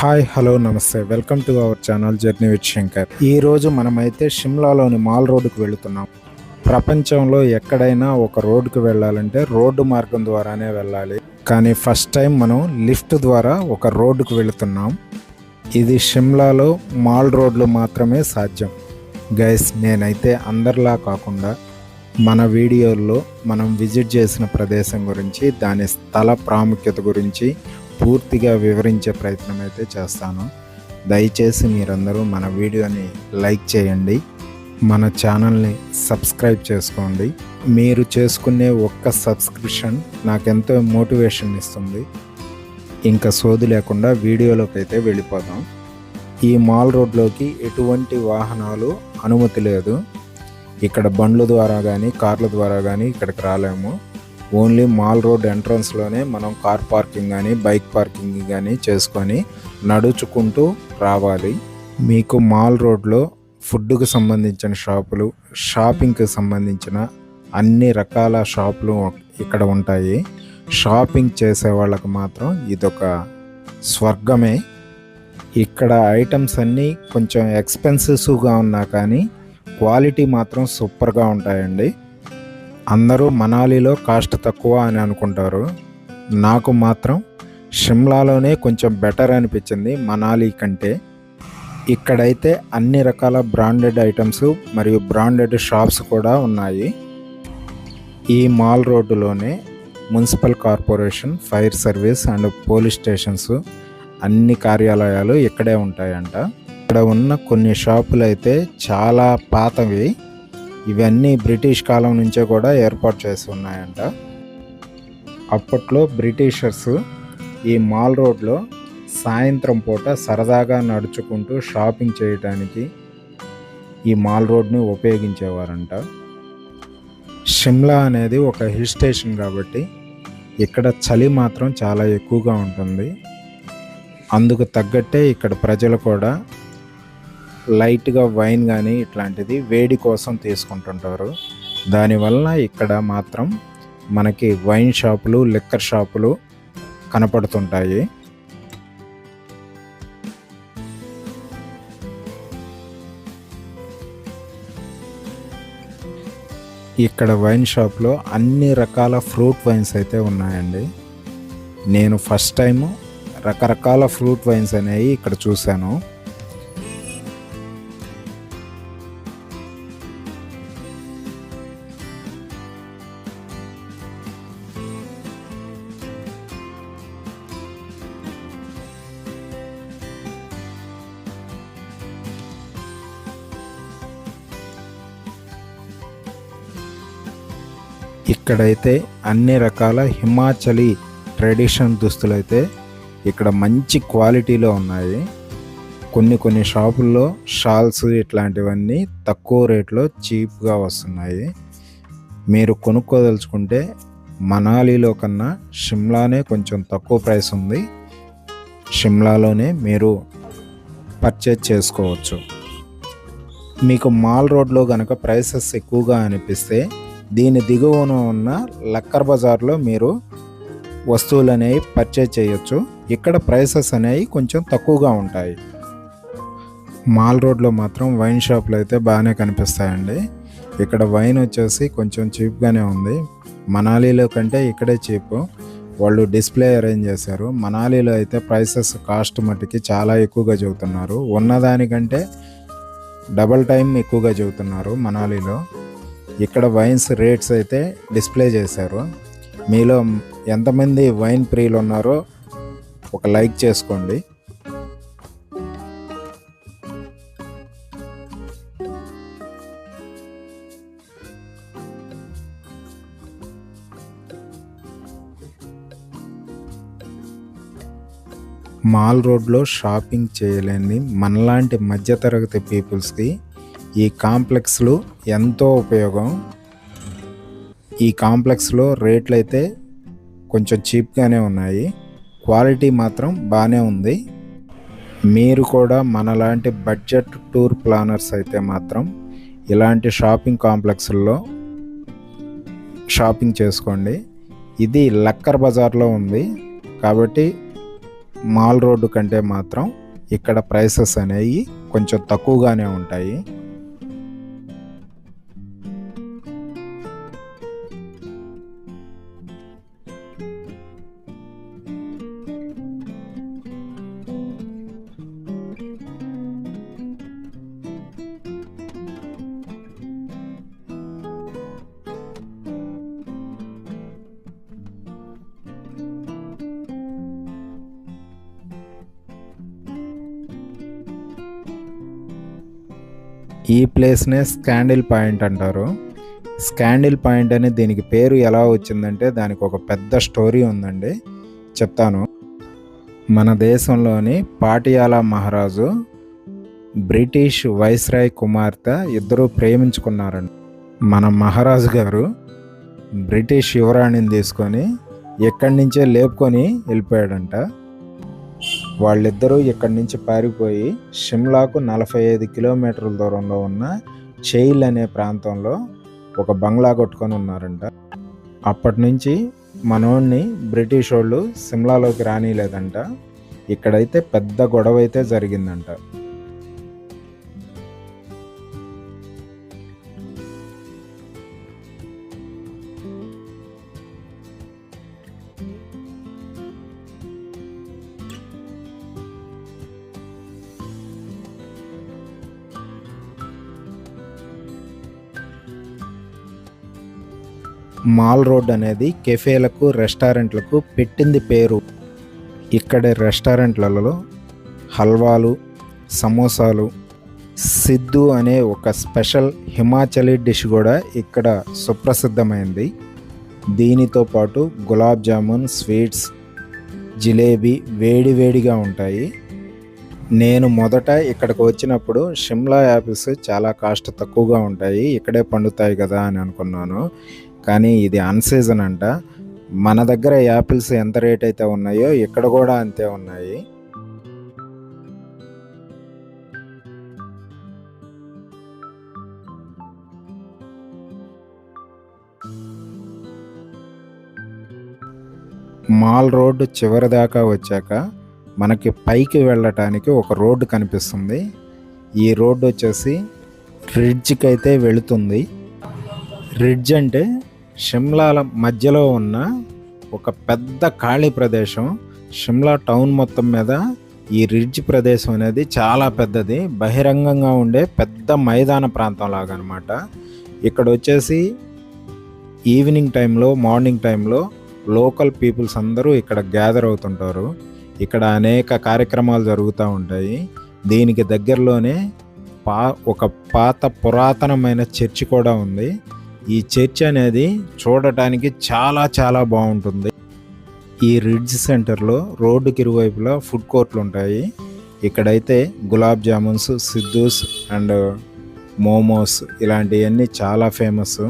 Hi hello నమస్తే. Welcome to our channel journey with Shankar. ఈరోజు మనమైతే షిమ్లాలోని మాల్ రోడ్డుకు వెళుతున్నాం. ప్రపంచంలో ఎక్కడైనా ఒక రోడ్డుకు వెళ్ళాలంటే రోడ్డు మార్గం ద్వారానే వెళ్ళాలి. కానీ ఫస్ట్ టైం మనం లిఫ్ట్ ద్వారా ఒక రోడ్డుకు వెళుతున్నాం. ఇది షిమ్లాలో మాల్ రోడ్లు మాత్రమే సాధ్యం. గైస్ నేనైతే అందరిలా కాకుండా మన వీడియోల్లో మనం విజిట్ చేసిన ప్రదేశం గురించి దాని స్థల ప్రాముఖ్యత గురించి పూర్తిగా వివరించే ప్రయత్నం అయితే చేస్తాను. దయచేసి మీరందరూ మన వీడియోని లైక్ చేయండి. మన ఛానల్ని సబ్స్క్రైబ్ చేసుకోండి. మీరు చేసుకునే ఒక్క సబ్స్క్రిప్షన్ నాకెంతో మోటివేషన్ ఇస్తుంది. ఇంకా సోది లేకుండా వీడియోలోకి అయితే వెళ్ళిపోదాం. ఈ మాల్ రోడ్లోకి ఎటువంటి వాహనాలు అనుమతి లేదు. ఇక్కడ బండ్ల ద్వారా కానీ కార్ల ద్వారా కానీ ఇక్కడికి రాలేము. ఓన్లీ మాల్ రోడ్ ఎంట్రన్స్లోనే మనం కార్ పార్కింగ్ కానీ బైక్ పార్కింగ్ కానీ చేసుకొని నడుచుకుంటూ రావాలి. మీకు మాల్ రోడ్లో ఫుడ్కు సంబంధించిన షాపులు షాపింగ్కి సంబంధించిన అన్ని రకాల షాపులు ఇక్కడ ఉంటాయి. షాపింగ్ చేసే వాళ్ళకి మాత్రం ఇదొక స్వర్గమే. ఇక్కడ ఐటమ్స్ అన్నీ కొంచెం ఎక్స్పెన్సివ్గా ఉన్నా కానీ క్వాలిటీ మాత్రం సూపర్గా ఉంటాయండి. అందరూ మనాలిలో కాస్ట్ తక్కువ అని అనుకుంటారు. నాకు మాత్రం షిమ్లాలోనే కొంచెం బెటర్ అనిపించింది మనాలి కంటే. ఇక్కడైతే అన్ని రకాల బ్రాండెడ్ ఐటమ్స్ మరియు బ్రాండెడ్ షాప్స్ కూడా ఉన్నాయి. ఈ mall రోడ్డులోనే municipal corporation fire service and police stations అన్ని కార్యాలయాలు ఇక్కడే ఉంటాయంట. ఇక్కడ ఉన్న కొన్ని షాపులు అయితే చాలా పాతవి. ఇవన్నీ బ్రిటిష్ కాలం నుంచే కూడా ఏర్పాటు చేసి ఉన్నాయంట. అప్పట్లో బ్రిటిషర్స్ ఈ మాల్ రోడ్లో సాయంత్రం పూట సరదాగా నడుచుకుంటూ షాపింగ్ చేయడానికి ఈ మాల్ రోడ్ని ఉపయోగించేవారంట. షిమ్లా అనేది ఒక హిల్ స్టేషన్ కాబట్టి ఇక్కడ చలి మాత్రం చాలా ఎక్కువగా ఉంటుంది. అందుకు తగ్గట్టే ఇక్కడ ప్రజలు కూడా లైట్గా వైన్ కానీ ఇట్లాంటిది వేడి కోసం తీసుకుంటుంటారు. దానివల్ల ఇక్కడ మాత్రం మనకి వైన్ షాపులు లిక్కర్ షాపులు కనపడుతుంటాయి. ఇక్కడ వైన్ షాప్లో అన్ని రకాల ఫ్రూట్ వైన్స్ అయితే ఉన్నాయండి. నేను ఫస్ట్ టైము రకరకాల ఫ్రూట్ వైన్స్ అనేవి ఇక్కడ చూశాను. ఇక్కడైతే అన్ని రకాల హిమాచలీ ట్రెడిషన్ దుస్తులు అయితే ఇక్కడ మంచి క్వాలిటీలో ఉన్నాయి. కొన్ని కొన్ని షాపుల్లో షాల్స్ ఇట్లాంటివన్నీ తక్కువ రేట్లో చీప్గా వస్తున్నాయి. మీరు కొనుక్కోదలుచుకుంటే మనాలిలో కన్నా షిమ్లానే కొంచెం తక్కువ ప్రైస్ ఉంది. షిమ్లాలోనే మీరు పర్చేజ్ చేసుకోవచ్చు. మీకు మాల్ రోడ్లో కనుక ప్రైసెస్ ఎక్కువగా అనిపిస్తే దీని దిగువన ఉన్న లక్కర్ బజార్లో మీరు వస్తువులు అనేవి పర్చేజ్ చేయొచ్చు. ఇక్కడ ప్రైసెస్ అనేవి కొంచెం తక్కువగా ఉంటాయి. మాల్ రోడ్లో మాత్రం వైన్ షాపులు అయితే బాగానే కనిపిస్తాయండి. ఇక్కడ వైన్ వచ్చేసి కొంచెం చీప్గానే ఉంది. మనాలిలో కంటే ఇక్కడే చీప్ వాళ్ళు డిస్ప్లే అరేంజ్ చేశారు. మనాలిలో అయితే ప్రైసెస్ కాస్ట్ మట్టుకి చాలా ఎక్కువగా చెబుతున్నారు. ఉన్నదానికంటే డబల్ టైం ఎక్కువగా చెబుతున్నారు మనాలిలో. ఇక్కడ వైన్స్ రేట్స్ అయితే డిస్ప్లే చేశారు. మీలో ఎంతమంది వైన్ ప్రియులు ఉన్నారో ఒక లైక్ చేసుకోండి. మాల్ రోడ్లో షాపింగ్ చేయలేని మనలాంటి మధ్యతరగతి పీపుల్స్కి ఈ కాంప్లెక్స్లు ఎంతో ఉపయోగం. ఈ కాంప్లెక్స్లో రేట్లు అయితే కొంచెం చీప్గానే ఉన్నాయి. క్వాలిటీ మాత్రం బాగానే ఉంది. మీరు కూడా మనలాంటి బడ్జెట్ టూర్ ప్లానర్స్ అయితే మాత్రం ఇలాంటి షాపింగ్ కాంప్లెక్స్ల్లో షాపింగ్ చేసుకోండి. ఇది లక్కర్ బజార్లో ఉంది. కాబట్టి మాల్ రోడ్డు కంటే మాత్రం ఇక్కడ ప్రైసెస్ అనేవి కొంచెం తక్కువగానే ఉంటాయి. ఈ ప్లేస్నే స్కాండిల్ పాయింట్ అంటారు. స్కాండిల్ పాయింట్ అని దీనికి పేరు ఎలా వచ్చిందంటే దానికి ఒక పెద్ద స్టోరీ ఉందండి. చెప్తాను. మన దేశంలోని పాటియాలా మహారాజు బ్రిటిష్ వైస్రాయ్ కుమార్తె ఇద్దరు ప్రేమించుకున్నారండి. మన మహారాజు గారు బ్రిటిష్ యువరాణిని తీసుకొని ఎక్కడి నుంచే లేపుకొని వెళ్ళిపోయాడంట. వాళ్ళిద్దరూ ఇక్కడి నుంచి పారిపోయి షిమ్లాకు నలభై ఐదు కిలోమీటర్ల దూరంలో ఉన్న చెయిల్ అనే ప్రాంతంలో ఒక బంగ్లా కొట్టుకొని ఉన్నారంట. అప్పటి నుంచి మనోడిని బ్రిటిష్ వాళ్ళు సిమ్లాలోకి రానిలేదంట ఇక్కడైతే పెద్ద గొడవ అయితే జరిగిందంట. మాల్ రోడ్ అనేది కెఫేలకు రెస్టారెంట్లకు పెట్టింది పేరు. ఇక్కడ రెస్టారెంట్లలో హల్వాలు సమోసాలు సిద్ధు అనే ఒక స్పెషల్ హిమాచలీ డిష్ కూడా ఇక్కడ సుప్రసిద్ధమైంది. దీనితో పాటు గులాబ్ జామున్ స్వీట్స్ జిలేబీ వేడివేడిగా ఉంటాయి. నేను మొదట ఇక్కడికి వచ్చినప్పుడు షిమ్లా యాపిల్స్ చాలా కాస్ట్ తక్కువగా ఉంటాయి. ఇక్కడే పండుతాయి కదా అని అనుకున్నాను. కానీ ఇది అన్సీజన్ అంట. మన దగ్గర యాపిల్స్ ఎంత రేట్ అయితే ఉన్నాయో ఇక్కడ కూడా అంతే ఉన్నాయి. మాల్ రోడ్డు చివరి దాకా వచ్చాక మనకి పైకి వెళ్ళటానికి ఒక రోడ్డు కనిపిస్తుంది. ఈ రోడ్డు వచ్చేసి ఫ్రిడ్జ్కి అయితే వెళుతుంది. రిడ్జ్ అంటే షిమ్లాల మధ్యలో ఉన్న ఒక పెద్ద ఖాళీ ప్రదేశం. షిమ్లా టౌన్ మొత్తం మీద ఈ రిడ్జ్ ప్రదేశం అనేది చాలా పెద్దది. బహిరంగంగా ఉండే పెద్ద మైదాన ప్రాంతం లాగా అనమాట ఇక్కడ వచ్చేసి ఈవినింగ్ టైంలో మార్నింగ్ టైంలో లోకల్ పీపుల్స్ అందరూ ఇక్కడ గ్యాదర్ అవుతుంటారు. ఇక్కడ అనేక కార్యక్రమాలు జరుగుతూ ఉంటాయి. దీనికి దగ్గరలోనే పా ఒక పాత పురాతనమైన చర్చి కూడా ఉంది. ఈ చర్చ్ అనేది చూడటానికి చాలా చాలా బాగుంటుంది. ఈ రిడ్జ్ సెంటర్లో రోడ్డుకి ఇరువైపులా ఫుడ్ కోర్ట్లు ఉంటాయి. ఇక్కడైతే గులాబ్ జామున్స్ సిద్ధూస్ అండ్ మోమోస్ ఇలాంటివన్నీ చాలా ఫేమస్.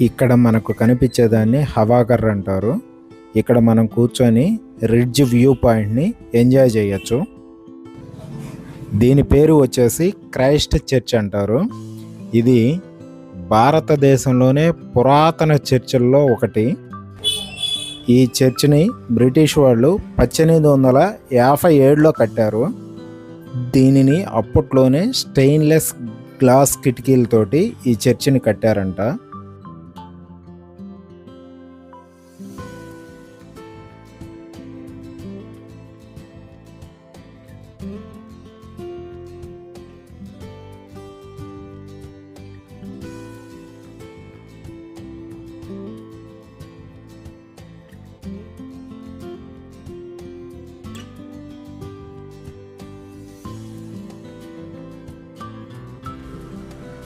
ఇక్కడ మనకు కనిపించేదాన్ని హవాకర్ అంటారు. ఇక్కడ మనం కూర్చొని రిడ్జ్ వ్యూ పాయింట్ని ఎంజాయ్ చేయొచ్చు. దీని పేరు వచ్చేసి క్రైస్ట్ చర్చ్ అంటారు. ఇది భారతదేశంలోనే పురాతన చర్చిల్లో ఒకటి. ఈ చర్చిని బ్రిటిష్ వాళ్ళు పద్దెనిమిది వందల యాభై ఏడులో కట్టారు. దీనిని అప్పట్లోనే స్టెయిన్లెస్ గ్లాస్ కిటికీలతోటి ఈ చర్చిని కట్టారంట.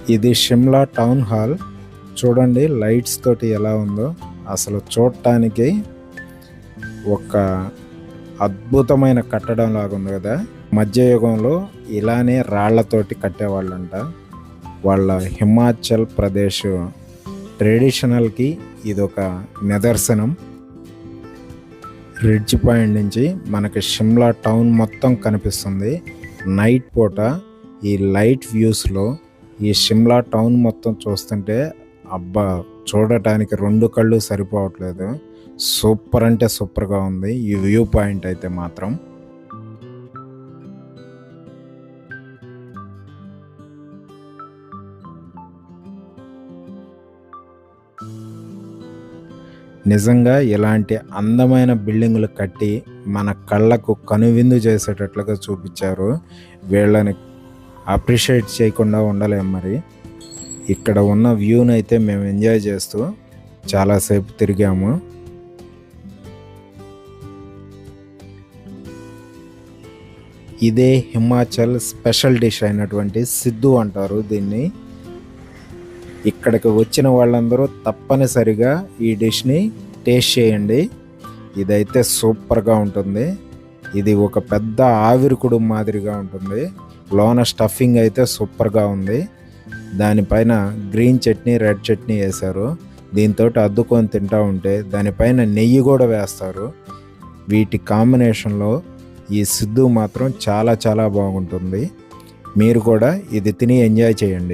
ఇది షిమ్లా టౌన్ హాల్. చూడండి లైట్స్ తోటి ఎలా ఉందో. అసలు చూడటానికి ఒక అద్భుతమైన కట్టడం లాగుంది కదా. మధ్యయుగంలో ఇలానే రాళ్ళతోటి కట్టేవాళ్ళంట. వాళ్ళ హిమాచల్ ప్రదేశ్ ట్రెడిషనల్కి ఇది ఒక నిదర్శనం. రిడ్జ్ పాయింట్ నుంచి మనకి షిమ్లా టౌన్ మొత్తం కనిపిస్తుంది. నైట్ పూట ఈ లైట్ వ్యూస్లో ఈ షిమ్లా టౌన్ మొత్తం చూస్తుంటే అబ్బా చూడటానికి రెండు కళ్ళు సరిపోవట్లేదు. సూపర్ అంటే సూపర్గా ఉంది. ఈ వ్యూ పాయింట్ అయితే మాత్రం. నిజంగా ఇలాంటి అందమైన బిల్డింగులు కట్టి మన కళ్ళకు కనువిందు చేసేటట్లుగా చూపించారు. వీళ్ళని అప్రిషియేట్ చేయకుండా ఉండలేము మరి. ఇక్కడ ఉన్న వ్యూని అయితే మేము ఎంజాయ్ చేస్తూ చాలాసేపు తిరిగాము. ఇదే హిమాచల్ స్పెషల్ డిష్ అయినటువంటి సిద్ధు అంటారు దీన్ని. ఇక్కడికి వచ్చిన వాళ్ళందరూ తప్పనిసరిగా ఈ డిష్ని టేస్ట్ చేయండి. ఇదైతే సూపర్గా ఉంటుంది. ఇది ఒక పెద్ద ఆవిరికుడు మాదిరిగా ఉంటుంది. లోన స్టఫింగ్ అయితే సూపర్గా ఉంది. దానిపైన గ్రీన్ చట్నీ రెడ్ చట్నీ వేశారు. దీంతో అద్దుకొని తింటా ఉంటే దానిపైన నెయ్యి కూడా వేస్తారు. వీటి కాంబినేషన్లో ఈ సిద్ధు మాత్రం చాలా చాలా బాగుంటుంది. మీరు కూడా ఇది తిని ఎంజాయ్ చేయండి.